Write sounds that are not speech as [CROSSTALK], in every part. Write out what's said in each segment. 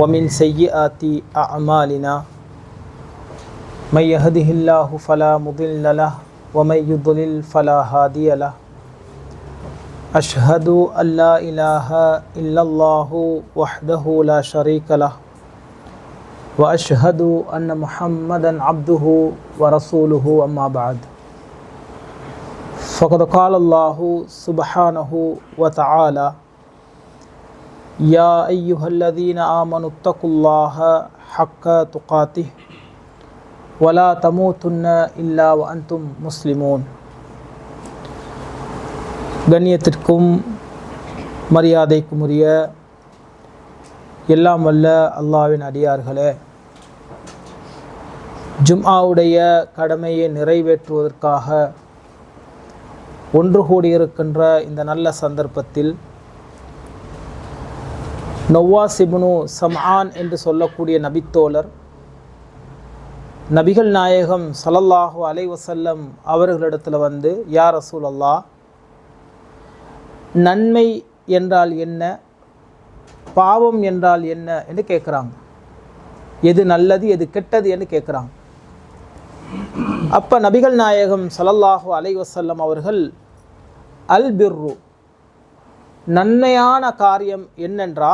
ومن سيئات أعمالنا من يهده الله فلا مضل له ومن يضلل فلا هادي له. أشهد أن لا إله إلا الله وحده لا شريك له وأشهد أن محمدا عبده ورسوله أما بعد. فقد قال الله سبحانه وتعالى يا أيها الذين آمنوا اتقوا الله حق تقاته ولا تموتن إلا وأنتم مسلمون கண்ணியத்திற்கும் மரியாதைக்கும் உரிய எல்லாம் வல்ல அல்லாவின் அடியார்களே ஜும்ஆவுடைய கடமையை நிறைவேற்றுவதற்காக ஒன்று கூடியிருக்கின்ற இந்த நல்ல சந்தர்ப்பத்தில் நொவாசிபுனு சம்ஆன் என்று சொல்லக்கூடிய நபித்தோழர் நபிகள் நாயகம் சலல்லாஹு அலைஹி வஸல்லம் அவர்களிடத்தில் வந்து யார் ரசூல் அல்லா நன்மை என்றால் என்ன? பாவம் என்றால் என்ன? என்று கேட்குறாங்க எது நல்லது எது கெட்டது என்று கேட்குறாங்க அப்போ நபிகள் நாயகம் சலல்லாஹு அலைஹி வஸல்லம் அவர்கள் அல் பிர்ரு நன்மையான காரியம் என்னென்றா?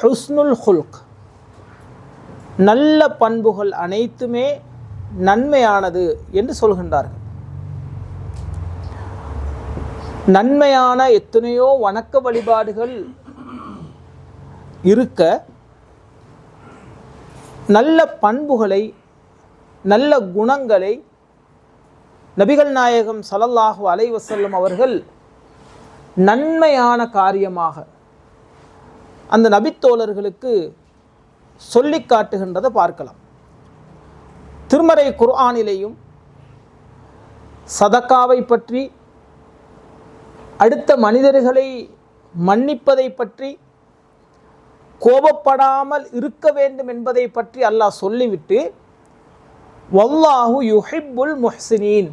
ஹுஸ்னுல் ஹுல்க். நல்ல பண்புகள் அனைத்துமே நன்மையானது என்று சொல்கின்றார்கள். நன்மையான எத்தனையோ வணக்க வழிபாடுகள் இருக்க நல்ல பண்புகளை நல்ல குணங்களை நபிகள் நாயகம் சலல்லாஹு அலைவசல்லம் அவர்கள் நன்மையான காரியமாக அந்த நபித்தோழர்களுக்கு சொல்லி காட்டுகின்றதை பார்க்கலாம். திருமறை குர்ஆனிலேயும் சதக்காவை பற்றி அடுத்த மனிதர்களை மன்னிப்பதை பற்றி கோபப்படாமல் இருக்க வேண்டும் என்பதை பற்றி அல்லாஹ் சொல்லிவிட்டு வல்லாஹு யுஹிப்புல் முஹ்சினீன்.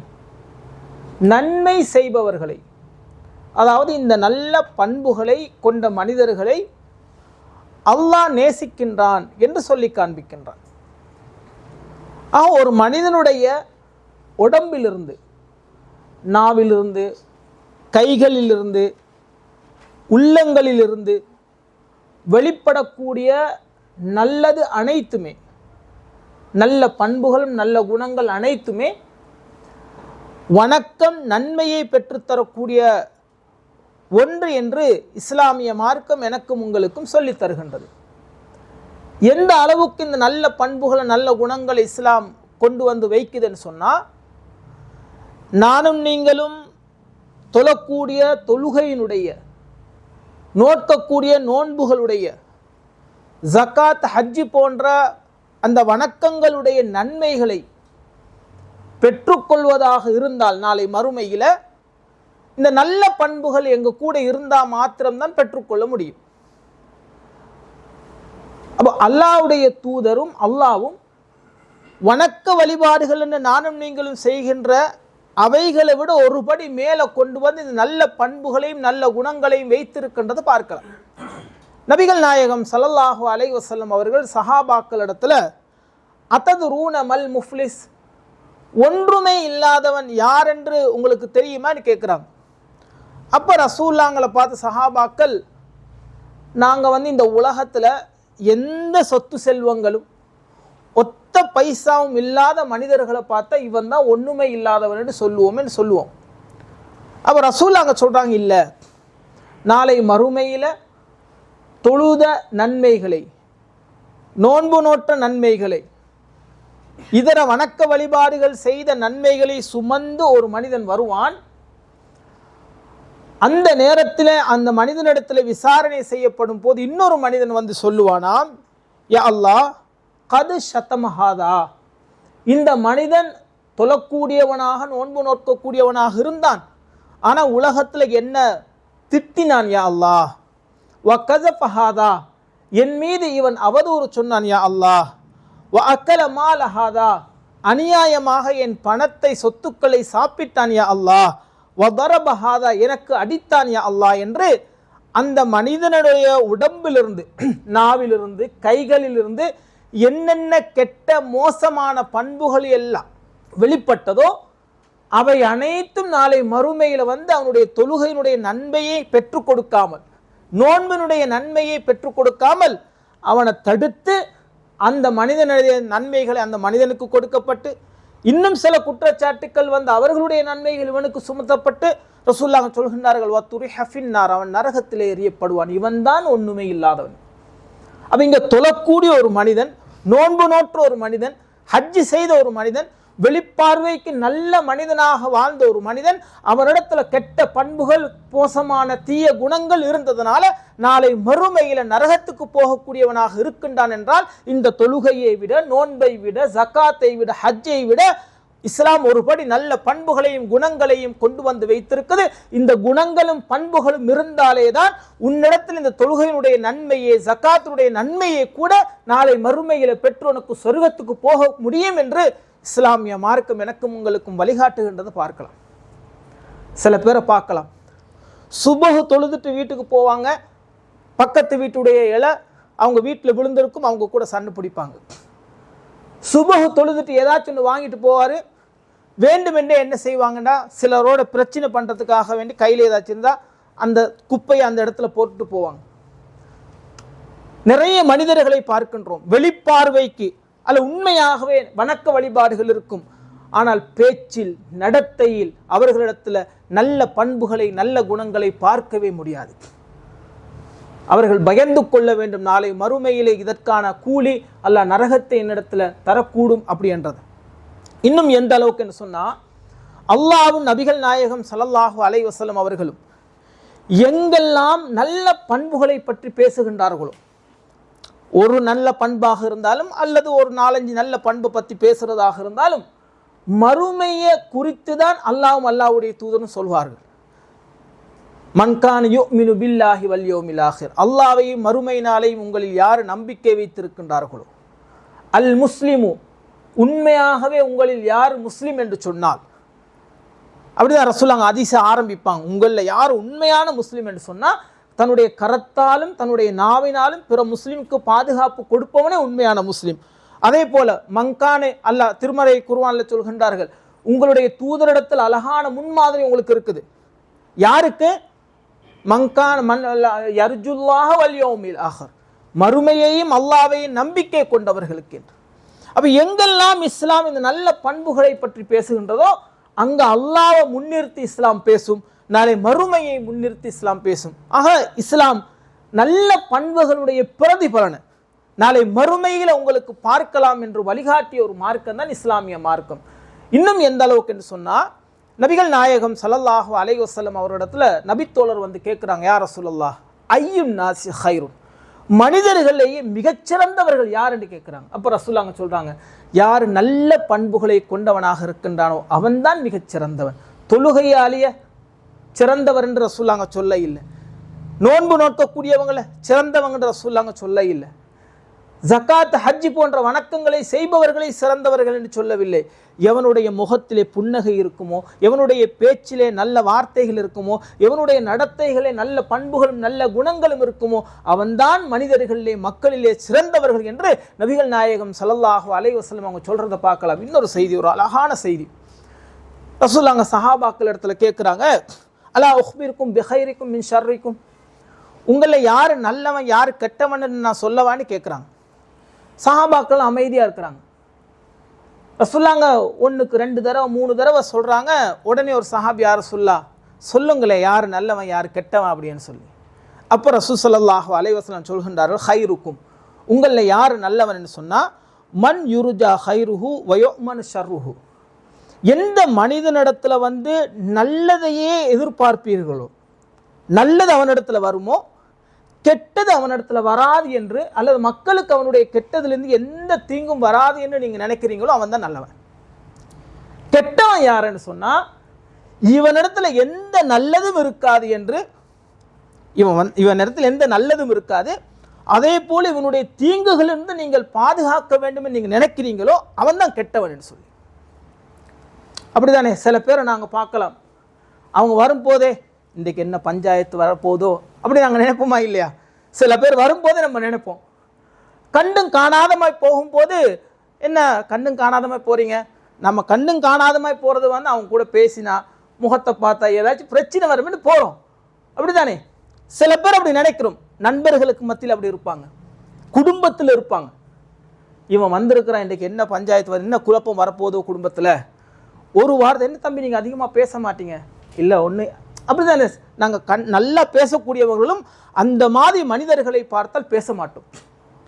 நன்மை செய்பவர்களை அதாவது இந்த நல்ல பண்புகளை கொண்ட மனிதர்களை அல்லாஹ் நேசிக்கின்றான் என்று சொல்லி காண்பிக்கின்றான். ஆக ஒரு மனிதனுடைய உடம்பிலிருந்து நாவிலிருந்து கைகளிலிருந்து உள்ளங்களிலிருந்து வெளிப்படக்கூடிய நல்லது அனைத்துமே நல்ல பண்புகளும் நல்ல குணங்கள் அனைத்துமே வணக்கம் நன்மையை பெற்றுத்தரக்கூடிய ஒன்று என்று இஸ்லாமிய மார்க்கம் எனக்கும் உங்களுக்கும் சொல்லித் தருகின்றது. எந்த அளவுக்கு இந்த நல்ல பண்புகளை நல்ல குணங்களை இஸ்லாம் கொண்டு வந்து வைக்குதுன்னு சொன்னால் நானும் நீங்களும் தொழக்கூடிய தொழுகையினுடைய நோக்கக்கூடிய நோன்புகளுடைய ஜக்காத் ஹஜ்ஜி போன்ற அந்த வணக்கங்களுடைய நன்மைகளை பெற்றுக்கொள்வதாக இருந்தால் நாளை மறுமையில் இந்த நல்ல பண்புகள் எங்க கூட இருந்தால் மாத்திரம்தான் பெற்றுக்கொள்ள முடியும். அப்போ அல்லாவுடைய தூதரும் அல்லாவும் வணக்க வழிபாடுகள் என்று நானும் நீங்களும் செய்கின்ற அவைகளை விட ஒருபடி மேலே கொண்டு வந்து இந்த நல்ல பண்புகளையும் நல்ல குணங்களையும் வைத்திருக்கின்றதை பார்க்கலாம். நபிகள் நாயகம் சல்லல்லாஹு அலை வசல்லம் அவர்கள் சஹாபாக்களிடத்துல அத்தது ரூன மல் முஃப்லிஸ்? ஒன்றுமே இல்லாதவன் யார் என்று உங்களுக்கு தெரியுமான்னு கேட்குறாங்க. அப்போ ரசூல்லாங்களை பார்த்து சஹாபாக்கள் நாங்கள் வந்து இந்த உலகத்தில் எந்த சொத்து செல்வங்களும் ஒத்த பைசாவும் இல்லாத மனிதர்களை பார்த்தா இவன் தான் ஒன்றுமே இல்லாதவன் சொல்லுவோம்னு சொல்லுவோம். அப்போ ரசூல் அங்கே சொல்கிறாங்க இல்லை. நாளை மறுமையில் தொழுத நன்மைகளை நோன்பு நோட்ட நன்மைகளை இதர வணக்க வழிபாடுகள் செய்த நன்மைகளை சுமந்து ஒரு மனிதன் வருவான். அந்த நேரத்தில் அந்த மனிதனிடத்தில் விசாரணை செய்யப்படும் போது இன்னொரு மனிதன் வந்து சொல்லுவானாம் யா அல்லாஹ் கது சத்தமஹாதா இந்த மனிதன் தொழக்கூடியவனாக நோன்பு நோக்கக்கூடியவனாக இருந்தான். ஆனால் உலகத்தில் என்ன திட்டினான் யா அல்லாஹ்? வ கதபஹாதா என் மீது இவன் அவதூறு சொன்னான் யா அல்லாஹ். வ அக்கல மாலஹாதா. அநியாயமாக என் பணத்தை சொத்துக்களை சாப்பிட்டான் யா அல்லாஹ். வதரபஹாதா எனக்கு அடித்தான் யா அல்லா என்று அந்த மனிதனுடைய உடம்பிலிருந்து [CLEARS THROAT] நாவிலிருந்து கைகளிலிருந்து என்னென்ன கெட்ட மோசமான பண்புகள் எல்லாம் வெளிப்பட்டதோ அவை அனைத்தும் நாளை மறுமையில் வந்து அவனுடைய தொழுகையினுடைய நன்மையை பெற்றுக் கொடுக்காமல் நோன்பினுடைய நன்மையை பெற்றுக் கொடுக்காமல் அவனை தடுத்து அந்த மனிதனுடைய நன்மைகளை அந்த மனிதனுக்கு கொடுக்கப்பட்டு இன்னும் சில குற்றச்சாட்டுக்கள் வந்து அவர்களுடைய நன்மைகள் இவனுக்கு சுமத்தப்பட்டு ரசூல்லாங்க சொல்கின்றார்கள் வத்துரி ஹஃபின்னார் அவன் நரகத்திலே எறியப்படுவான். இவன்தான் ஒண்ணுமே இல்லாதவன். அப்போ இங்க தொழக்கூடிய ஒரு மனிதன் நோன்பு நோற்ற ஒரு மனிதன் ஹஜ்ஜி செய்த ஒரு மனிதன் வெளிப்பார்வைக்கு நல்ல மனிதனாக வாழ்ந்த ஒரு மனிதன் அவனிடத்துல கெட்ட பண்புகள் மோசமான தீய குணங்கள் இருந்ததுனால நாளை மறுமையில நரகத்துக்கு போகக்கூடியவனாக இருக்கின்றான் என்றால் இந்த தொழுகையை விட நோன்பை விட ஜக்காத்தை விட ஹஜ்ஜை விட இஸ்லாம் ஒருபடி நல்ல பண்புகளையும் குணங்களையும் கொண்டு வந்து வைத்திருக்குது. இந்த குணங்களும் பண்புகளும் இருந்தாலே தான் உன்னிடத்தில் இந்த தொழுகையினுடைய நன்மையை ஜக்காத்தினுடைய நன்மையை கூட நாளை மறுமையில பெற்றோனுக்கு சொர்க்கத்துக்கு போக முடியும் என்று இஸ்லாமிய மார்க்கம் எனக்கும் உங்களுக்கும் வழிகாட்டுகின்றதை பார்க்கலாம். சில பேரை பார்க்கலாம். சுபகு தொழுதுட்டு வீட்டுக்கு போவாங்க. பக்கத்து வீட்டுடைய இலை அவங்க வீட்டில் விழுந்திருக்கும் அவங்க கூட சண்டை பிடிப்பாங்க. சுபகு தொழுதுட்டு ஏதாச்சும் ஒன்று வாங்கிட்டு போவார். வேண்டுமென்றே என்ன செய்வாங்கன்னா சிலரோட பிரச்சனை பண்ணுறதுக்காக வேண்டி கையில் ஏதாச்சும் இருந்தால் அந்த குப்பையை அந்த இடத்துல போட்டுட்டு போவாங்க. நிறைய மனிதர்களை பார்க்கின்றோம். வெளிப்பார்வைக்கு அல்ல உண்மையாகவே வணக்க வழிபாடுகள் இருக்கும். ஆனால் பேச்சில் நடத்தையில் அவர்களிடத்தில் நல்ல பண்புகளை நல்ல குணங்களை பார்க்கவே முடியாது. அவர்கள் பயந்து கொள்ள வேண்டும். நாளை மறுமையிலே இதற்கான கூலி அல்ல நரகத்தை என்னிடத்தில் தரக்கூடும் அப்படின்றது. இன்னும் எந்த அளவுக்கு என்று சொன்னால் அல்லாவும் நபிகள் நாயகம் ஸல்லல்லாஹு அலைஹி அவர்களும் எங்கெல்லாம் நல்ல பண்புகளை பற்றி பேசுகின்றார்களோ ஒரு நல்ல பண்பாக இருந்தாலும் அல்லது ஒரு நாலஞ்சு நல்ல பண்பு பற்றி பேசுறதாக இருந்தாலும் மறுமையை குறித்து தான் அல்லாவும் அல்லாவுடைய தூதரும் சொல்வார்கள். மன்கான் யுமினு பில்லாஹி வல் யௌமில் ஆஹிர் அல்லாவையும் மறுமை நாளையும் உங்களில் யார் நம்பிக்கை வைத்திருக்கின்றார்களோ? அல் முஸ்லிமு உண்மையாகவே உங்களில் யார் முஸ்லீம் என்று சொன்னால்? அப்படிதான் ரசூலாங்க அதிச ஆரம்பிப்பாங்க. உங்களில் யார் உண்மையான முஸ்லீம் என்று சொன்னால் தன்னுடைய கரத்தாலும் தன்னுடைய நாவினாலும் பிற முஸ்லீமுக்கு பாதுகாப்பு கொடுப்பவனே உண்மையான முஸ்லீம். அதே போல மங்கானே அல்லாஹ் திருமறை குருவான்ல சொல்கின்றார்கள் உங்களுடைய தூதரிடத்தில் அழகான முன்மாதிரி உங்களுக்கு இருக்குது. யாருக்கு? மங்கான் மன் யர்ஜுல்லாஹ வல்யோமில் ஆஹர். மறுமையையும் அல்லாவையும் நம்பிக்கை கொண்டவர்களுக்கு என்று. அப்போ எங்கெல்லாம் இஸ்லாம் இந்த நல்ல பண்புகளை பற்றி பேசுகின்றதோ அங்கே அல்லாவை முன்னிறுத்தி இஸ்லாம் பேசும். நாளை மறுமையை முன்னிறுத்தி இஸ்லாம் பேசும். ஆக இஸ்லாம் நல்ல பண்புகளுடைய பிரதிபலனை. நாளை மறுமையில் உங்களுக்கு பார்க்கலாம் என்று வழிகாட்டிய ஒரு மார்க்கம் தான் இஸ்லாமிய மார்க்கம். இன்னும் எந்த அளவுக்கு என்று சொன்னால் நபிகள் நாயகம் ஸல்லல்லாஹு அலை வஸல்லம் அவரிடத்துல நபித்தோழர் வந்து கேட்குறாங்க யார் சொல்லல்லா ஐயும் நாசி ஹைரும் மனிதர்களையே மிகச்சிறந்தவர்கள் யார் என்று கேட்குறாங்க அப்போ ரசூல்லாங்க சொல்கிறாங்க யார் நல்ல பண்புகளை கொண்டவனாக இருக்கின்றானோ அவன்தான் மிகச்சிறந்தவன். தொழுகையாலேயே சிறந்தவர் என்று ரசூல்லாங்க சொல்ல இல்லை. நோன்பு நோக்கக்கூடியவங்களை சிறந்தவங்க ரசூல்லாங்க சொல்ல இல்லை. ஜக்காத் ஹஜ்ஜி போன்ற வணக்கங்களை செய்பவர்களை சிறந்தவர்கள் என்று சொல்லவில்லை. எவனுடைய முகத்திலே புன்னகை இருக்குமோ எவனுடைய பேச்சிலே நல்ல வார்த்தைகள் இருக்குமோ எவனுடைய நடத்தைகளே நல்ல பண்புகளும் நல்ல குணங்களும் இருக்குமோ அவன்தான் மனிதர்களிலே மக்களிலே சிறந்தவர்கள் என்று நபிகள் நாயகம் ஸல்லல்லாஹு அலைவசலம் அவங்க சொல்கிறத பார்க்கலாம். இன்னொரு செய்தி ஒரு அழகான செய்தி. ரசூல்லாங்க சஹாபாக்கள் இடத்துல கேட்குறாங்க அலா உஹ்பிற்கும் பிஹைரிக்கும் மின் ஷர்ரிக்கும். உங்களில் யார் நல்லவன் யார் கெட்டவன் நான் சொல்லவான்னு கேட்குறாங்க சஹாபாக்கள் அமைதியாக இருக்கிறாங்க. ரசுல்லாங்க ஒன்றுக்கு ரெண்டு தடவை மூணு தடவை சொல்கிறாங்க உடனே ஒரு சஹாபி யார் சொல்லா சொல்லுங்களேன் யார் நல்லவன் யார் கெட்டவன்? அப்படின்னு சொல்லி. அப்போ ரசூ ஸல்லல்லாஹு அலைஹி சொல்கின்றார்கள் ஹைருக்கும் உங்களில் யார் நல்லவன்? சொன்னால் மன் யுருஜா ஹைருஹு வயோமன் ஷர்ருஹு. எந்த மனிதனிடத்தில் வந்து நல்லதையே எதிர்பார்ப்பீர்களோ நல்லது அவனிடத்தில் வருமோ கெட்டது அவனிடத்தில் வராது என்று அல்லது மக்களுக்கு அவனுடைய கெட்டதுலேருந்து எந்த தீங்கும் வராது என்று நீங்கள் நினைக்கிறீங்களோ அவன் தான் நல்லவன். கெட்டவன் யாருன்னு சொன்னால் இவனிடத்துல எந்த நல்லதும் இருக்காது என்று இவன் வந் இவன் இடத்துல எந்த நல்லதும் இருக்காது. அதே போல் இவனுடைய தீங்குகளிலிருந்து நீங்கள் பாதுகாக்க வேண்டும் என்று நீங்கள் நினைக்கிறீங்களோ அவன் தான் கெட்டவன் என்று சொல்லி. அப்படிதானே? சில பேரை நாங்கள் பார்க்கலாம். அவங்க வரும்போதே இன்றைக்கு என்ன பஞ்சாயத்து வரப்போதோ அப்படி நாங்கள் நினைப்போமா இல்லையா? சில பேர் வரும்போதே நம்ம நினைப்போம். கண்டும் காணாதமாய் போகும்போது என்ன கண்ணும் காணாதமாய் போகிறீங்க நம்ம கண்ணும் காணாதமாய் போகிறது வந்து அவங்க கூட பேசினா முகத்தை பார்த்தா ஏதாச்சும் பிரச்சனை வரும்னு போகிறோம் அப்படிதானே? சில பேர் அப்படி நினைக்கிறோம். நண்பர்களுக்கு மத்தியில் அப்படி இருப்பாங்க. குடும்பத்தில் இருப்பாங்க. இவன் வந்திருக்கிறான் இன்றைக்கு என்ன பஞ்சாயத்து வருது என்ன குழப்பம் வரப்போதோ குடும்பத்தில்? ஒரு வாரத்தை என்ன தம்பி நீங்கள் அதிகமாக பேச மாட்டீங்க? இல்லை ஒன்று அப்படிதானே நாங்கள் கண் நல்லா பேசக்கூடியவர்களும் அந்த மாதிரி மனிதர்களை பார்த்தால் பேச மாட்டோம்.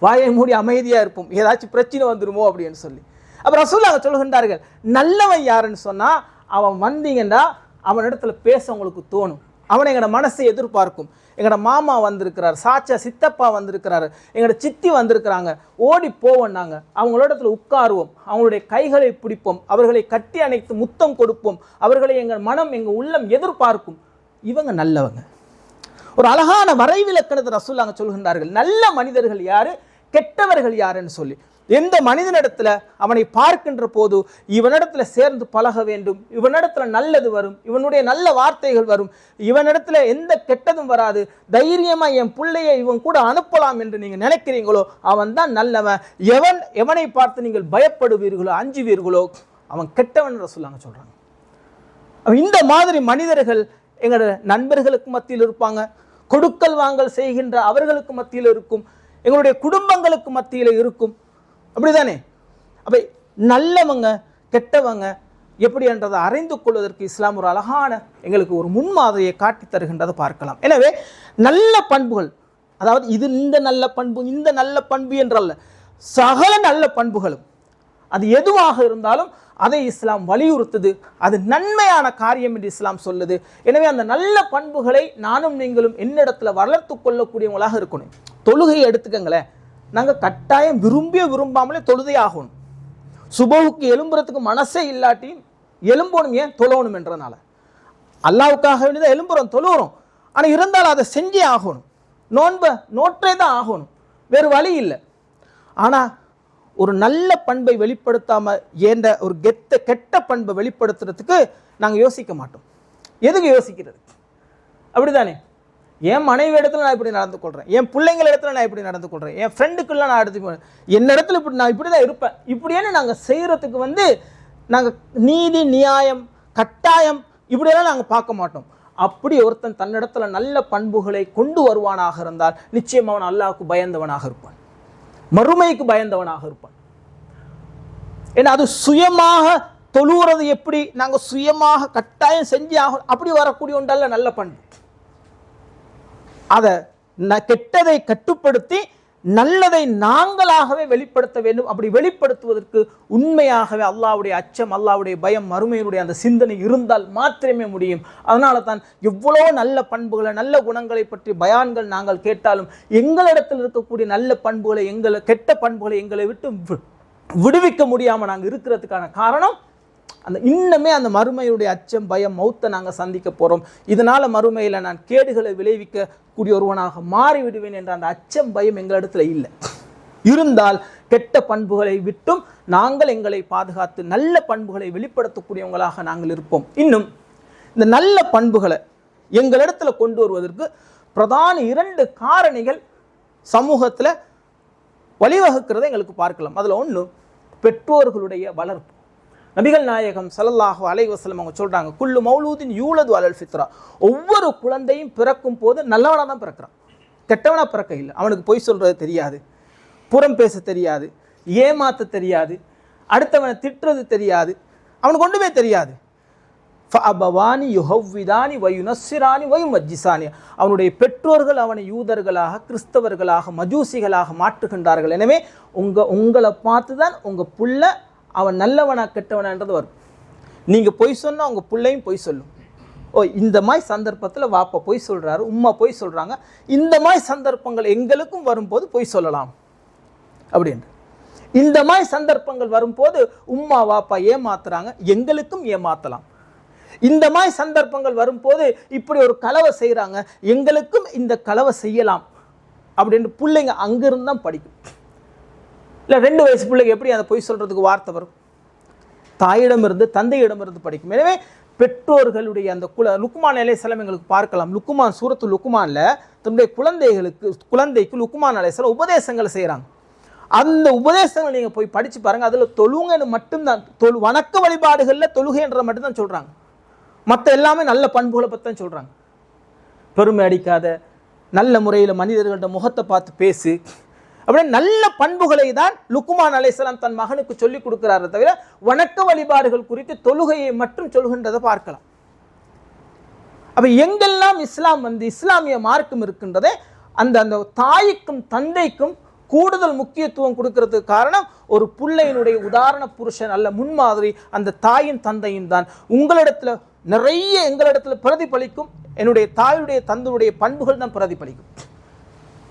வாயை மூடி அமைதியாக இருப்போம். ஏதாச்சும் பிரச்சனை வந்துருமோ அப்படின்னு சொல்லி. அப்போ ரசூலாங்க சொல்கின்றார்கள் நல்லவன் யாருன்னு சொன்னால் அவன் வந்தீங்கன்னா அவன் இடத்துல பேச உங்களுக்கு தோணும். அவனை எங்களோட மனசை எதிர்பார்க்கும். எங்களோட மாமா வந்திருக்கிறார் சாச்சா சித்தப்பா வந்திருக்கிறாரு எங்களோட சித்தி வந்திருக்கிறாங்க ஓடி போவோம் நாங்கள் அவங்களோட இடத்துல உட்காருவோம் அவங்களுடைய கைகளை பிடிப்போம் அவர்களை கட்டி அணைத்து முத்தம் கொடுப்போம் அவர்களை எங்கள் மனம் எங்கள் உள்ளம் எதிர்பார்க்கும். இவங்க நல்லவங்க. ஒரு அழகான வரைவிலக்கணத்தை ரசூல்லாங்க சொல்கின்றார்கள் நல்ல மனிதர்கள் யாரு? கெட்டவர்கள் யாருன்னு சொல்லி. எந்த மனிதனிடத்துல அவனை பார்க்கின்ற போது இவனிடத்துல சேர்ந்து பழக வேண்டும் இவனிடத்துல நல்லது வரும் இவனுடைய நல்ல வார்த்தைகள் வரும் இவனிடத்துல எந்த கெட்டதும் வராது தைரியமா என் பிள்ளையை இவன் கூட அனுப்பலாம் என்று நீங்க நினைக்கிறீங்களோ அவன் தான் நல்லவன். எவன் எவனை பார்த்து நீங்கள் பயப்படுவீர்களோ அஞ்சுவீர்களோ அவன் கெட்டவன் சொல்லாங்க சொல்றாங்க. இந்த மாதிரி மனிதர்கள் எங்களோட நண்பர்களுக்கு மத்தியில் இருப்பாங்க கொடுக்கல் வாங்கல் செய்கின்ற அவர்களுக்கு மத்தியில் இருக்கும் எங்களுடைய குடும்பங்களுக்கு மத்தியில் இருக்கும். அப்படிதானே? அப்ப நல்லவங்க கெட்டவங்க எப்படி என்றதை அறிந்து கொள்வதற்கு இஸ்லாம் ஒரு அழகான எங்களுக்கு ஒரு முன்மாதிரியை காட்டி தருகின்றதை பார்க்கலாம். எனவே நல்ல பண்புகள் அதாவது இது இந்த நல்ல பண்பு இந்த நல்ல பண்பு என்றல்ல சகல நல்ல பண்புகளும் அது எதுவாக இருந்தாலும் அதை இஸ்லாம் வலியுறுத்துது அது நன்மையான காரியம் என்று இஸ்லாம் சொல்லுது. எனவே அந்த நல்ல பண்புகளை நானும் நீங்களும் என்னிடத்துல வளர்த்து கொள்ளக்கூடியவங்களாக இருக்கணும். தொழுகையை எடுத்துக்கங்களேன். நாங்கள் கட்டாயம் விரும்பிய விரும்பாமலே தொழுதே ஆகணும் சுபவுக்கு எலும்புறதுக்கு மனசே இல்லாட்டியும் எலும்பணும் ஏன்? தொழணும் என்றனால. அல்லாவுக்காக வேண்டியதான் எலும்புறோம் தொழுகிறோம். ஆனால் இருந்தாலும் அதை செஞ்சே ஆகணும். நோன்பை நோற்றே தான் ஆகணும். வேறு வழி இல்லை. ஆனால் ஒரு நல்ல பண்பை வெளிப்படுத்தாமல் ஏந்த ஒரு கெத்த கெட்ட பண்பை வெளிப்படுத்துறதுக்கு நாங்கள் யோசிக்க மாட்டோம். எதுக்கு யோசிக்கிறது? அப்படிதானே? என் மனைவி இடத்துல நான் இப்படி நடந்து கொள்றேன். என் பிள்ளைங்கள இடத்துல நான் இப்படி நடந்து கொள்றேன். என் ஃப்ரெண்டுக்குள்ள நான் எடுத்து என் இடத்துல இப்படி நான் இப்படி தான் இருப்பேன். இப்படியான நாங்கள் செய்கிறதுக்கு வந்து நாங்கள் நீதி நியாயம் கட்டாயம் இப்படியெல்லாம் நாங்கள் பார்க்க மாட்டோம். அப்படி ஒருத்தன் தன்னிடத்துல நல்ல பண்புகளை கொண்டு வருவானாக இருந்தால் நிச்சயம் அவன் அல்லாவுக்கு பயந்தவனாக இருப்பான். மறுமைக்கு பயந்தவனாக இருப்பான். ஏன்னா அது சுயமாக தொழுவுறது எப்படி நாங்க சுயமாக கட்டாயம் செஞ்சு ஆகணும் அப்படி வரக்கூடிய ஒன்றல்ல நல்ல பண்பு. அதை கெட்டதை கட்டுப்படுத்தி நல்லதை நாங்களாகவே வெளிப்படுத்த வேண்டும். அப்படி வெளிப்படுத்துவதற்கு உண்மையாகவே அல்லாவுடைய அச்சம் அல்லாவுடைய பயம் மறுமையினுடைய அந்த சிந்தனை இருந்தால் மாத்திரமே முடியும். அதனால தான் எவ்வளோ நல்ல பண்புகளை நல்ல குணங்களை பற்றி பயான்கள் நாங்கள் கேட்டாலும் எங்களிடத்தில் இருக்கக்கூடிய நல்ல பண்புகளை எங்களை கெட்ட பண்புகளை எங்களை விட்டு விடுவிக்க முடியாமல் நாங்கள் இருக்கிறதுக்கான காரணம் அந்த இன்னமே அந்த மறுமையுடைய அச்சம் பயம் மௌத்தை நாங்கள் சந்திக்க போகிறோம் இதனால் மறுமையில் நான் கேடுகளை விளைவிக்க கூடிய ஒருவனாக மாறிவிடுவேன் என்ற அந்த அச்சம் பயம் எங்களிடத்துல இல்லை. இருந்தால் கெட்ட பண்புகளை விட்டும் நாங்கள் எங்களை பாதுகாத்து நல்ல பண்புகளை வெளிப்படுத்தக்கூடியவங்களாக நாங்கள் இருப்போம். இன்னும் இந்த நல்ல பண்புகளை எங்களிடத்துல கொண்டு வருவதற்கு பிரதான இரண்டு காரணிகள் சமூகத்தில் வழிவகுக்கிறதை எங்களுக்கு பார்க்கலாம். அதில் ஒன்று பெற்றோர்களுடைய வளர்ப்பு. நபிகள் நாயகம் ஸல்லல்லாஹு அலைஹி அவங்க சொல்கிறாங்க குல்லு மௌலூதின் யூலது அலல் ஃபித்ரா. ஒவ்வொரு குழந்தையும் பிறக்கும் போது நல்லவனாக தான் பிறக்கிறான். கெட்டவனாக பிறக்க இல்லை. அவனுக்கு பொய் சொல்கிறது தெரியாது புறம் பேச தெரியாது ஏமாற்ற தெரியாது அடுத்தவனை திட்டுறது தெரியாது அவனுக்கு ஒன்றுமே தெரியாது. ஃபஅபவானி யுஹவ்விதானி வயுனஸ்ஸிரானி வயுமஜ்ஜிசானி அவனுடைய பெற்றோர்கள் அவனை யூதர்களாக கிறிஸ்தவர்களாக மஜூசிகளாக மாற்றுகின்றார்கள். எனவே உங்கள் உங்களை பார்த்து தான் உங்கள் புள்ள அவன் நல்லவனா கெட்டவனான்றது வரும். நீங்கள் பொய் சொன்னால் உங்கள் பிள்ளையும் பொய் சொல்லும். ஓ இந்த மாதிரி சந்தர்ப்பத்தில் வாப்பா பொய் சொல்கிறாரு உம்மா பொய் சொல்கிறாங்க இந்த மாதிரி சந்தர்ப்பங்கள் எங்களுக்கும் வரும்போது பொய் சொல்லலாம். அப்படின்ட்டு. இந்த மாதிரி சந்தர்ப்பங்கள் வரும்போது உம்மா வாப்பா ஏமாத்துறாங்க எங்களுக்கும் ஏமாத்தலாம். இந்த மாதிரி சந்தர்ப்பங்கள் வரும்போது இப்படி ஒரு கலவை செய்கிறாங்க எங்களுக்கும் இந்த கலவை செய்யலாம். அப்படின்ட்டு பிள்ளைங்க அங்கிருந்து தான் படிக்கும். இல்லை ரெண்டு வயசு பிள்ளைங்க எப்படி அதை பொய் சொல்கிறதுக்கு வார்த்தை வரும்? தாயிடமிருந்து தந்தையிடமிருந்து படிக்கும். எனவே பெற்றோர்களுடைய அந்த குல லுக்குமான் அலைசலம் எங்களுக்கு பார்க்கலாம். லுக்குமான் சூரத்து லுக்குமானில் தன்னுடைய குழந்தைகளுக்கு குழந்தைக்கு லுக்குமான் அலைசலம் உபதேசங்களை செய்கிறாங்க அந்த உபதேசங்களை நீங்கள் போய் படித்து பாருங்கள் அதில் தொழுங்கன்னு மட்டும்தான் தொழு வணக்க வழிபாடுகளில் தொழுகைன்றதை மட்டும்தான் சொல்கிறாங்க மற்ற எல்லாமே நல்ல பண்புகளை பற்றி தான் சொல்கிறாங்க பெருமை அடிக்காத நல்ல முறையில் மனிதர்கள்ட்ட முகத்தை பார்த்து பேசு. அப்படியே நல்ல பண்புகளை தான் லுக்குமான் அலைசலாம் தன் மகனுக்கு சொல்லிக் கொடுக்கிறாரே தவிர வணக்க வழிபாடுகள் குறித்து தொழுகையை மட்டும் சொல்கின்றதை பார்க்கலாம். அப்ப எங்கெல்லாம் இஸ்லாம் வந்து இஸ்லாமிய மார்க்கம் இருக்கின்றதே அந்த அந்த தாய்க்கும் தந்தைக்கும் கூடுதல் முக்கியத்துவம் கொடுக்கறதுக்கு காரணம் ஒரு பிள்ளையினுடைய உதாரண புருஷன் அல்ல முன்மாதிரி அந்த தாயின் தந்தையும் தான். உங்களிடத்துல நிறைய எங்களிடத்துல பிரதிபலிக்கும் என்னுடைய தாயுடைய தந்தையுடைய பண்புகள் தான் பிரதிபலிக்கும்.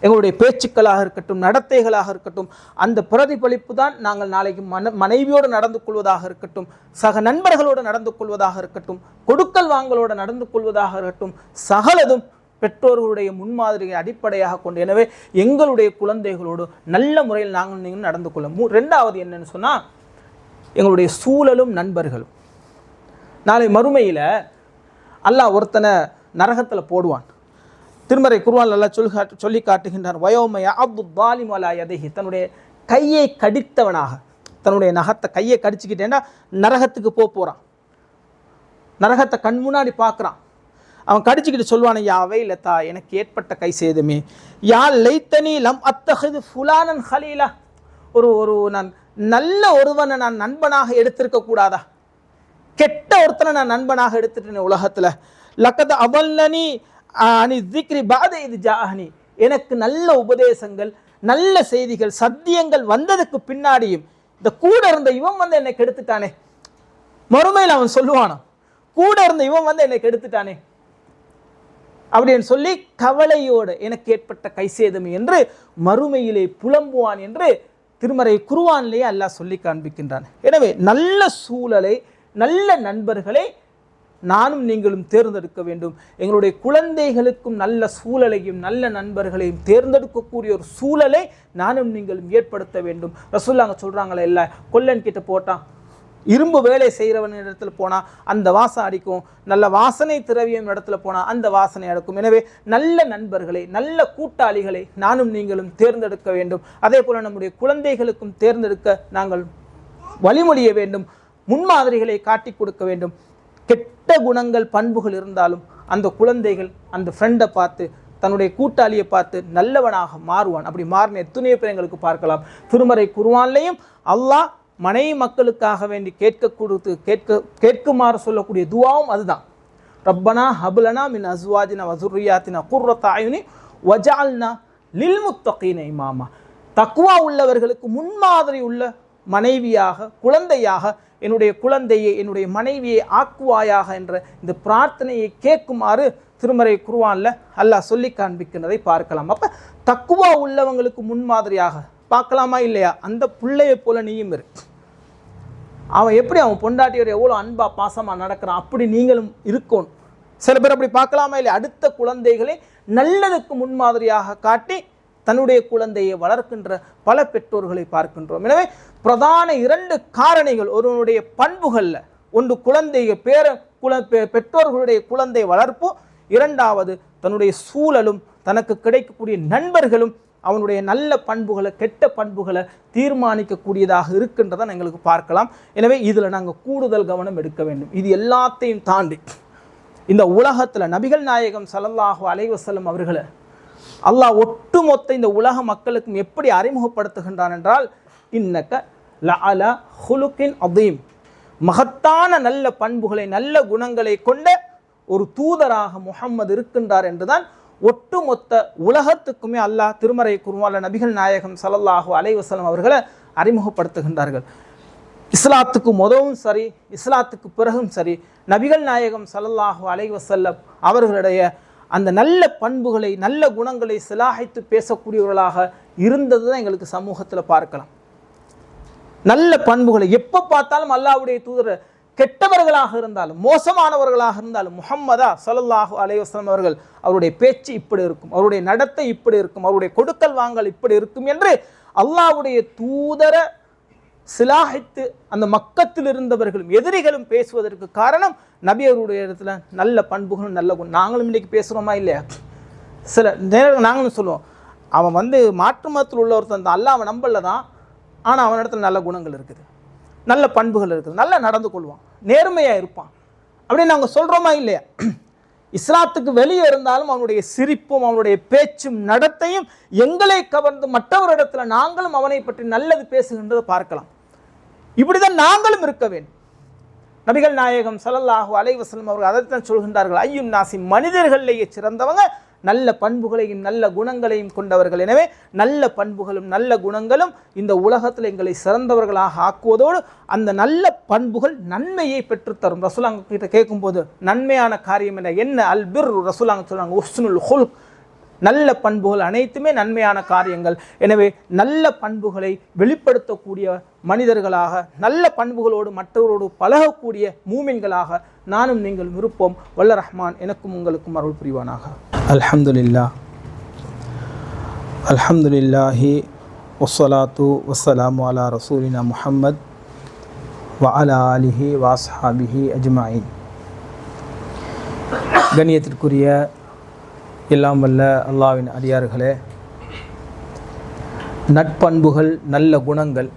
எங்களுடைய பேச்சுக்களாக இருக்கட்டும் நடத்தைகளாக இருக்கட்டும் அந்த பிரதிபலிப்பு தான் நாங்கள் நாளைக்கு மன மனைவியோடு நடந்து கொள்வதாக இருக்கட்டும் சக நண்பர்களோடு நடந்து கொள்வதாக இருக்கட்டும் கொடுக்கல் வாங்கலோடு நடந்து கொள்வதாக இருக்கட்டும் சகலதும் பெற்றோர்களுடைய முன்மாதிரியை அடிப்படையாக கொண்டு எனவே எங்களுடைய குழந்தைகளோடு நல்ல முறையில் நாங்கள் நீங்கள் நடந்து கொள்ள மூ ரெண்டாவது என்னன்னு சொன்னால் எங்களுடைய சூழலும் நண்பர்களும். நாளை மறுமையில் அல்லாஹ் ஒருத்தனை நரகத்தில் போடுவான். திருமறை குருவான் நல்லா சொல்லி சொல்லி காட்டுகின்றான் வயோமய அபு தாலிம் தன்னுடைய கையை கடித்தவனாக தன்னுடைய நகத்தை கையை கடிச்சுக்கிட்டேன்னா நரகத்துக்கு போக போகிறான் நரகத்தை கண் முன்னாடி பார்க்குறான். அவன் கடிச்சுக்கிட்டு சொல்லுவான் யாவை லதா எனக்கு ஏற்பட்ட கை சேதமே. யா லைத்தனி லம் அத்தகது ஃபுலானன் ஹலீலா. ஒரு ஒரு நான் நல்ல ஒருவனை நான் நண்பனாக எடுத்திருக்க கூடாதா? கெட்ட ஒருத்தனை நான் நண்பனாக எடுத்துட்டேன் உலகத்துல. லக்கத அவல்லனி அனி திக்ரி பாத இது ஜாஹனி. எனக்கு நல்ல உபதேசங்கள் நல்ல செய்திகள் சத்தியங்கள் வந்ததுக்கு பின்னாடியும் இந்த கூட இருந்த இவன் வந்து என்னை கெடுத்துட்டானே. மறுமையில் அவன் சொல்லுவானா கூட இருந்த இவன் வந்து என்னை கெடுத்துட்டானே. அப்படின்னு சொல்லி கவலையோடு எனக்கு ஏற்பட்ட கைசேதம் என்று மறுமையிலே புலம்புவான் என்று திருமறை குருவானிலேயே அல்லாஹ் சொல்லி காண்பிக்கின்றான். எனவே நல்ல சூழலை நல்ல நண்பர்களை நானும் நீங்களும் தேர்ந்தெடுக்க வேண்டும். எங்களுடைய குழந்தைகளுக்கும் நல்ல சூழலையும் நல்ல நண்பர்களையும் தேர்ந்தெடுக்கக்கூடிய ஒரு சூழலை நானும் நீங்களும் ஏற்படுத்த வேண்டும். ரசூல்லாங்க சொல்கிறாங்களே இல்லை கொல்லன் கிட்ட போட்டான் இரும்பு வேலை செய்கிறவன் இடத்துல போனால் அந்த வாசம் அடிக்கும். நல்ல வாசனை திரவியம் இடத்துல போனால் அந்த வாசனை அடிக்கும். எனவே நல்ல நண்பர்களை நல்ல கூட்டாளிகளை நானும் நீங்களும் தேர்ந்தெடுக்க வேண்டும். அதே போல் நம்முடைய குழந்தைகளுக்கும் தேர்ந்தெடுக்க நாங்கள் வழிமொழிய வேண்டும். முன்மாதிரிகளை காட்டிக் கொடுக்க வேண்டும். கெட்ட குணங்கள் பண்புகள் இருந்தாலும் அந்த குழந்தைகள் அந்த ஃப்ரெண்டை பார்த்து தன்னுடைய கூட்டாளியை பார்த்து நல்லவனாக மாறுவான். அப்படி மாறின எத்தனையோ பேர் எங்களுக்கு பார்க்கலாம். திருமறை குருவான்லையும் அல்லாஹ் மனைவி மக்களுக்காக வேண்டி கேட்க கொடுத்து கேட்க கேட்குமாறு சொல்லக்கூடிய துவாவும் அதுதான். ரப்பனா ஹபுலனா மின் அஸ்வாஜினா வசுரியாத்தினா குர்ரத்தாயுனி வஜால்னா லில் முத்தகீன இமாமா. தக்குவா உள்ளவர்களுக்கு முன்மாதிரி உள்ள மனைவியாக குழந்தையாக என்னுடைய குழந்தையை என்னுடைய மனைவியை ஆக்குவாயாக என்ற இந்த பிரார்த்தனையை கேட்குமாறு திருமறை குருவானில் அல்லாஹ் சொல்லி காண்பிக்கின்றதை பார்க்கலாம். அப்போ தக்குவா உள்ளவங்களுக்கு முன்மாதிரியாக பார்க்கலாமா இல்லையா? அந்த பிள்ளையை போல நீயும் இரு. அவன் எப்படி அவன் பொண்டாட்டியோட எவ்வளோ அன்பா பாசமாக நடக்கிறான்? அப்படி நீங்களும் இருக்கணும். சில பேர் அப்படி பார்க்கலாமா இல்லை அடுத்த குழந்தைகளை நல்லதுக்கு முன்மாதிரியாக காட்டி தன்னுடைய குழந்தையை வளர்க்கின்ற பல பெற்றோர்களை பார்க்கின்றோம். எனவே பிரதான இரண்டு காரணிகள் ஒருவனுடைய பண்புகளில் ஒன்று குழந்தைய பேர குல பெ- பெற்றோர்களுடைய குழந்தை வளர்ப்பு இரண்டாவது தன்னுடைய சூழலும் தனக்கு கிடைக்கக்கூடிய நண்பர்களும் அவனுடைய நல்ல பண்புகளை கெட்ட பண்புகளை தீர்மானிக்கக்கூடியதாக இருக்கின்றதை எங்களுக்கு பார்க்கலாம். எனவே இதில் நாங்கள் கூடுதல் கவனம் எடுக்க வேண்டும். இது எல்லாத்தையும் தாண்டி இந்த உலகத்தில் நபிகள் நாயகம் சல்லல்லாஹு அலைஹி அவர்களை அல்லாஹ் ஒட்டுமொத்த இந்த உலக மக்களுக்கும் எப்படி அறிமுகப்படுத்துகின்றான் என்றால் இன்னக்க லஅல ஹுலுக்கின் அதீம். மகத்தான நல்ல பண்புகளை நல்ல குணங்களை கொண்ட ஒரு தூதராக முகம்மது இருக்கின்றார் என்றுதான் ஒட்டுமொத்த உலகத்துக்குமே அல்லாஹ் திருமறை குருவால நபிகள் நாயகம் ஸல்லல்லாஹு அலைவசலம் அவர்களை அறிமுகப்படுத்துகின்றார்கள். இஸ்லாத்துக்கு முதவும் சரி இஸ்லாத்துக்கு பிறகும் சரி நபிகள் நாயகம் ஸல்லல்லாஹு அலைவசல்லம் அவர்களுடைய அந்த நல்ல பண்புகளை நல்ல குணங்களை சிலாகித்து பேசக்கூடியவர்களாக இருந்தது தான் எங்களுக்கு சமூகத்தில் பார்க்கலாம். நல்ல பண்புகளை எப்போ பார்த்தாலும் அல்லாவுடைய தூதர் கெட்டவர்களாக இருந்தாலும் மோசமானவர்களாக இருந்தாலும் முஹம்மதா ஸல்லல்லாஹு அலைவாஸ்லாம் அவர்கள் அவருடைய பேச்சு இப்படி இருக்கும் அவருடைய நடத்தை இப்படி இருக்கும் அவருடைய கொடுக்கல் வாங்கல் இப்படி இருக்கும் என்று அல்லாஹ்வுடைய தூதர சிலாகித்து அந்த மக்கத்தில் இருந்தவர்களும் எதிரிகளும் பேசுவதற்கு காரணம் நபி அவருடைய இடத்துல நல்ல பண்புகளும் நல்ல குணம். நாங்களும் இன்னைக்கு பேசுகிறோமா இல்லையா? சில நேரம் நாங்களும் சொல்லுவோம் அவன் வந்து மாற்று மதத்தில் உள்ள ஒருத்தன் தான் அல்ல அவன் நம்பல தான் ஆனால் அவன் இடத்துல நல்ல குணங்கள் இருக்குது. நல்ல பண்புகள் இருக்குது. நல்லா நடந்து கொள்வான். நேர்மையாக இருப்பான். அப்படின்னு நாங்கள் சொல்கிறோமா இல்லையா? இஸ்லாத்துக்கு வெளியே இருந்தாலும் அவனுடைய சிரிப்பும் அவனுடைய பேச்சும் நடத்தையும் எங்களை கவர்ந்து மற்றவரிடத்தில் நாங்களும் அவனை பற்றி நல்லது பேசுகின்றதை பார்க்கலாம். இப்படிதான் நாங்களும் இருக்க வேண்டும். நபிகள் நாயகம் சலல்லாஹு அலைவசலம் அவர்கள் அதைத்தான் சொல்கின்றார்கள். ஐயும் நாசி மனிதர்களிலேயே சிறந்தவங்க நல்ல பண்புகளையும் நல்ல குணங்களையும் கொண்டவர்கள். எனவே நல்ல பண்புகளும் நல்ல குணங்களும் இந்த உலகத்தில் எங்களை சிறந்தவர்களாக ஆக்குவதோடு அந்த நல்ல பண்புகள் நன்மையை பெற்றுத்தரும். ரசூலாங்க கிட்ட கேட்கும்போது நன்மையான காரியம் என்ன? என்ன? அல்பிர் ரசூலாங்க சொல்றாங்க உஸ்னுல் ஹுல்க். நல்ல பண்புகள் அனைத்துமே நன்மையான காரியங்கள். எனவே நல்ல பண்புகளை வெளிப்படுத்தக்கூடிய மனிதர்களாக நல்ல பண்புகளோடு மற்றவரோடு பழகக்கூடிய மூமின்களாக நானும் நீங்கள் விருப்பம் வல்ல ரஹ்மான் எனக்கும் உங்களுக்கும் அருள் புரிவானாக. அல்ஹம்துலில்லா. அல்ஹம்துலில்லாஹி ஒசலாத்து வசலாம் அலா ரசூலினா முஹம்மத் வாலா அலிஹி வாசாபிஹி வாஸ்ஹாபிஹி அஜ்மாயின். கண்ணியத்திற்குரிய எல்லாம் வல்ல அல்லாவின் அடியார்களே. நட்பண்புகள் நல்ல குணங்கள்.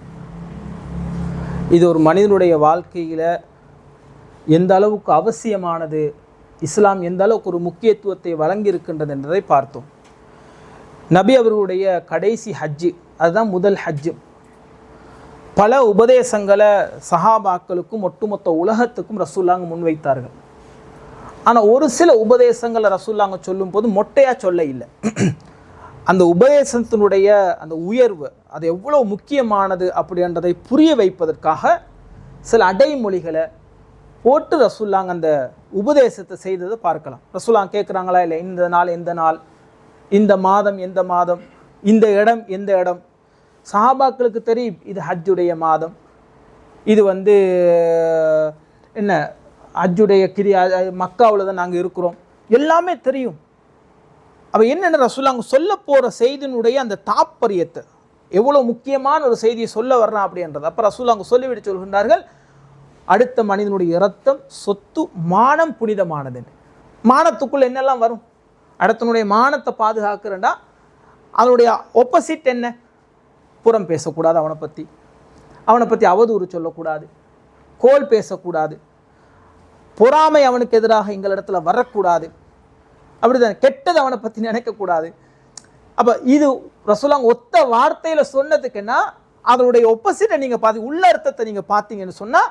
இது ஒரு மனிதனுடைய வாழ்க்கையில் எந்த அளவுக்கு அவசியமானது? இஸ்லாம் எந்த அளவுக்கு ஒரு முக்கியத்துவத்தை வழங்கியிருக்கின்றது என்பதை பார்த்தோம். நபி அவர்களுடைய கடைசி ஹஜ்ஜு அதுதான் முதல் ஹஜ்ஜு பல உபதேசங்களை சஹாபாக்களுக்கும் ஒட்டுமொத்த உலகத்துக்கும் ரசூல்லாங்க முன்வைத்தார்கள். ஆனால் ஒரு சில உபதேசங்களை ரசூல்லாங்க சொல்லும்போது மொட்டையாக சொல்ல இல்லை. அந்த உபதேசத்தினுடைய அந்த உயர்வு அது எவ்வளோ முக்கியமானது அப்படின்றதை புரிய வைப்பதற்காக சில அடைமொழிகளை போட்டு ரசூல்லாங்க அந்த உபதேசத்தை செய்ததை பார்க்கலாம். ரசூல்லாங்க கேட்குறாங்களா இல்லை இந்த நாள் எந்த நாள் இந்த மாதம் எந்த மாதம் இந்த இடம் எந்த இடம்? சஹாபாக்களுக்கு தெரியும் இது ஹஜ்ஜுடைய மாதம். இது வந்து என்ன அஜுடைய கிரியா மக்காவில் தான் நாங்கள் இருக்கிறோம். எல்லாமே தெரியும். அவள் என்னென்ன அவங்க சொல்ல போகிற செய்தினுடைய அந்த தாற்பயத்தை எவ்வளோ முக்கியமான ஒரு செய்தியை சொல்ல வர்றான் அப்படின்றது அப்போ ரசூலாங்க சொல்லிவிட்டு சொல்கின்றார்கள் அடுத்த மனிதனுடைய இரத்தம் சொத்து மானம் புனிதமானது. மானத்துக்குள்ள என்னெல்லாம் வரும்? அடுத்தனுடைய மானத்தை பாதுகாக்கிறேன்டா அதனுடைய ஒப்போசிட் என்ன? புறம் பேசக்கூடாது அவனை பற்றி அவனை பற்றி அவதூறு சொல்லக்கூடாது. கோல் பேசக்கூடாது. பொறாமை அவனுக்கு எதிராக எங்களிடத்துல வரக்கூடாது. அப்படிதான் கெட்டது அவனை பற்றி நினைக்கக்கூடாது. அப்போ இது ரசூலாங்க ஒத்த வார்த்தையில் சொன்னதுக்குன்னா அதனுடைய ஒப்போசிட்டை நீங்கள் பார்த்து உள்ள அர்த்தத்தை நீங்கள் பார்த்தீங்கன்னு சொன்னால்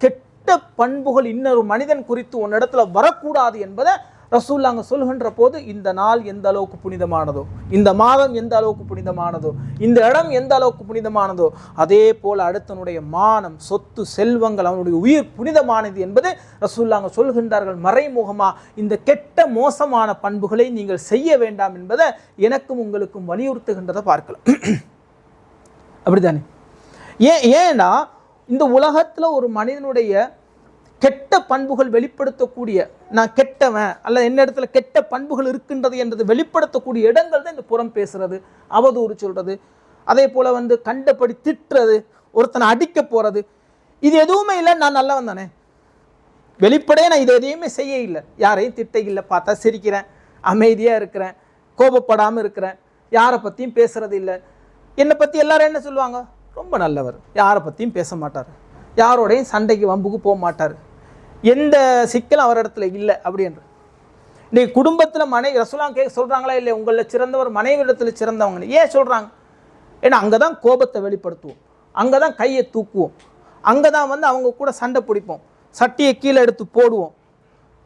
கெட்ட பண்புகள் இன்னொரு மனிதன் குறித்து உன்னிடத்துல வரக்கூடாது என்பதை ரசூல்லாங்க சொல்கின்ற போது இந்த நாள் எந்த அளவுக்கு புனிதமானதோ இந்த மாதம் எந்த அளவுக்கு புனிதமானதோ இந்த இடம் எந்த அளவுக்கு புனிதமானதோ அதே போல் அடுத்தனுடைய மானம் சொத்து செல்வங்கள் அவனுடைய உயிர் புனிதமானது என்பது ரசூல்லாங்க சொல்கின்றார்கள் மறைமுகமாக இந்த கெட்ட மோசமான பண்புகளை நீங்கள் செய்ய வேண்டாம் என்பதை எனக்கும் உங்களுக்கும் வலியுறுத்துகின்றதை பார்க்கலாம். [CLEARS THROAT] அப்படிதானே ஏன் ஏன்னா இந்த உலகத்தில் ஒரு மனிதனுடைய கெட்ட பண்புகள் வெளிப்படுத்தக்கூடிய நான் கெட்டவன் அல்ல என்ன இடத்துல கெட்ட பண்புகள் இருக்கின்றது என்றது வெளிப்படுத்தக்கூடிய இடங்கள் தான் இந்த புறம் பேசுறது அவதூறு சொல்றது. அதே போல வந்து கண்டபடி திட்டுறது ஒருத்தனை அடிக்க போறது இது எதுவுமே இல்லை நான் நல்லவன் தானே. வெளிப்படையே நான் இது எதையுமே செய்ய இல்லை. யாரையும் திட்ட இல்லை பார்த்தா சிரிக்கிறேன் அமைதியாக இருக்கிறேன் கோபப்படாமல் இருக்கிறேன் யாரை பற்றியும் பேசுறது இல்லை. என்னை பற்றி எல்லாரும் என்ன சொல்லுவாங்க? ரொம்ப நல்லவர் யாரை பற்றியும் பேச மாட்டார். யாரோடையும் சண்டைக்கு வம்புக்கு போக மாட்டார். எந்த சிக்கலும் அவர் இடத்துல இல்லை அப்படின்ற. இன்றைக்கு குடும்பத்தில் மனைவி ரசூலாம் கேட்க சொல்கிறாங்களா இல்லை உங்களில் சிறந்தவர் மனைவி இடத்துல சிறந்தவங்க ஏன் சொல்கிறாங்க ஏன்னா அங்கே தான் கோபத்தை வெளிப்படுத்துவோம். அங்கே தான் கையை தூக்குவோம். அங்கே தான் வந்து அவங்க கூட சண்டை பிடிப்போம். சட்டியை கீழே எடுத்து போடுவோம்.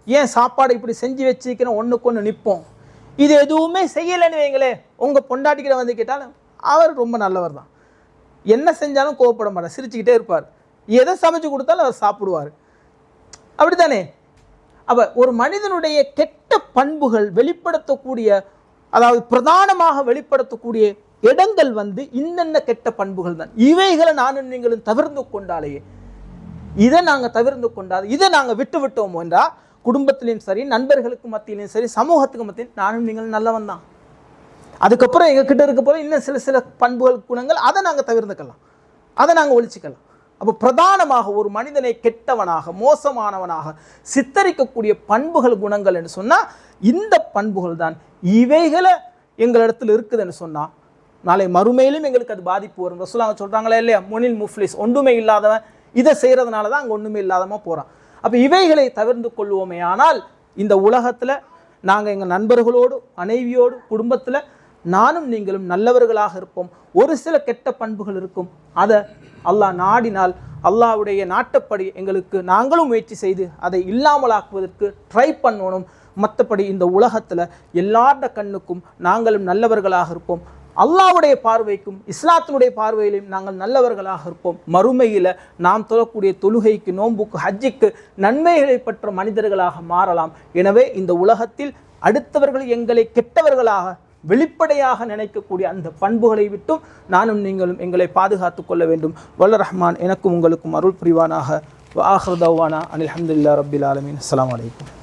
ஏன் சாப்பாடு இப்படி செஞ்சு வச்சுக்கிறோம் ஒன்றுக்கு ஒன்று நிற்போம் இது எதுவுமே செய்யலைன்னு வைங்களே உங்கள் பொண்டாட்டிக்கிட்ட வந்து கேட்டாலும் அவர் ரொம்ப நல்லவர் தான் என்ன செஞ்சாலும் கோவப்பட மாட்டார். சிரிச்சுக்கிட்டே இருப்பார். எதை சமைச்சு கொடுத்தாலும் அவர் சாப்பிடுவார். அப்படித்தானே? அவ ஒரு மனிதனுடைய கெட்ட பண்புகள் வெளிப்படுத்தக்கூடிய அதாவது பிரதானமாக வெளிப்படுத்தக்கூடிய இடங்கள் வந்து இன்னென்ன கெட்ட பண்புகள் தான். இவைகளை நானும் நீங்களும் தவிர்ந்து கொண்டாலேயே இதை நாங்கள் தவிர்ந்து கொண்டாது இதை நாங்கள் விட்டு விட்டோம் என்றால் குடும்பத்திலையும் சரி நண்பர்களுக்கு மத்தியிலையும் சரி சமூகத்துக்கு மத்தியிலும் நானும் நீங்களும் நல்லவன் தான். அதுக்கப்புறம் எங்ககிட்ட இருக்க போல இன்னும் சில சில பண்புகள் குணங்கள் அதை நாங்கள் தவிர்த்துக்கலாம். அதை நாங்கள் ஒழிச்சுக்கலாம். அப்போ பிரதானமாக ஒரு மனிதனை கெட்டவனாக மோசமானவனாக சித்தரிக்கக்கூடிய பண்புகள் குணங்கள் என்று சொன்னால் இந்த பண்புகள் தான். இவைகளை எங்களிடத்தில் இருக்குதுன்னு சொன்னால் நாளை மறுமையிலும் எங்களுக்கு அது பாதிப்பு வரும். ரசூலாங்க சொல்கிறாங்களே இல்லையா? முனில் முஃப்லிஸ் ஒன்றுமே இல்லாதவன் இதை செய்கிறதுனால தான் அங்கே ஒன்றுமே இல்லாதவன் போகிறான் அப்போ இவைகளை தவிர்த்து கொள்வோமே ஆனால் இந்த உலகத்தில் நாங்கள் எங்கள் நண்பர்களோடு மனைவியோடு குடும்பத்தில் நானும் நீங்களும் நல்லவர்களாக இருப்போம். ஒரு சில கெட்ட பண்புகள் இருக்கும். அதை அல்லாஹ் நாடினால் அல்லாஹ்வுடைய நாட்டப்படி எங்களுக்கு நாங்களும் முயற்சி செய்து அதை இல்லாமலாக்குவதற்கு ட்ரை பண்ணணும். மற்றபடி இந்த உலகத்தில் எல்லார்ட கண்ணுக்கும் நாங்களும் நல்லவர்களாக இருப்போம். அல்லாவுடைய பார்வைக்கும் இஸ்லாத்தினுடைய பார்வையிலும் நாங்கள் நல்லவர்களாக இருப்போம். மறுமையில் நாம் தொழக்கூடிய தொழுகைக்கு நோன்புக்கு ஹஜ்ஜிக்கு நன்மைகளை பெற்ற மனிதர்களாக மாறலாம். எனவே இந்த உலகத்தில் அடுத்தவர்கள் எங்களை கெட்டவர்களாக வெளிப்படையாக நினைக்கக்கூடிய அந்த பண்புகளை விட்டும் நானும் நீங்களும் எங்களை பாதுகாத்துக் கொள்ள வேண்டும். வல்ல ரஹ்மான் எனக்கும் உங்களுக்கும் அருள் புரிவானாக. வாஹர் தவானா. அனில் அஹமதுல்லா ரபில் ஆலமின். அஸ்ஸலாமு வலைக்கம்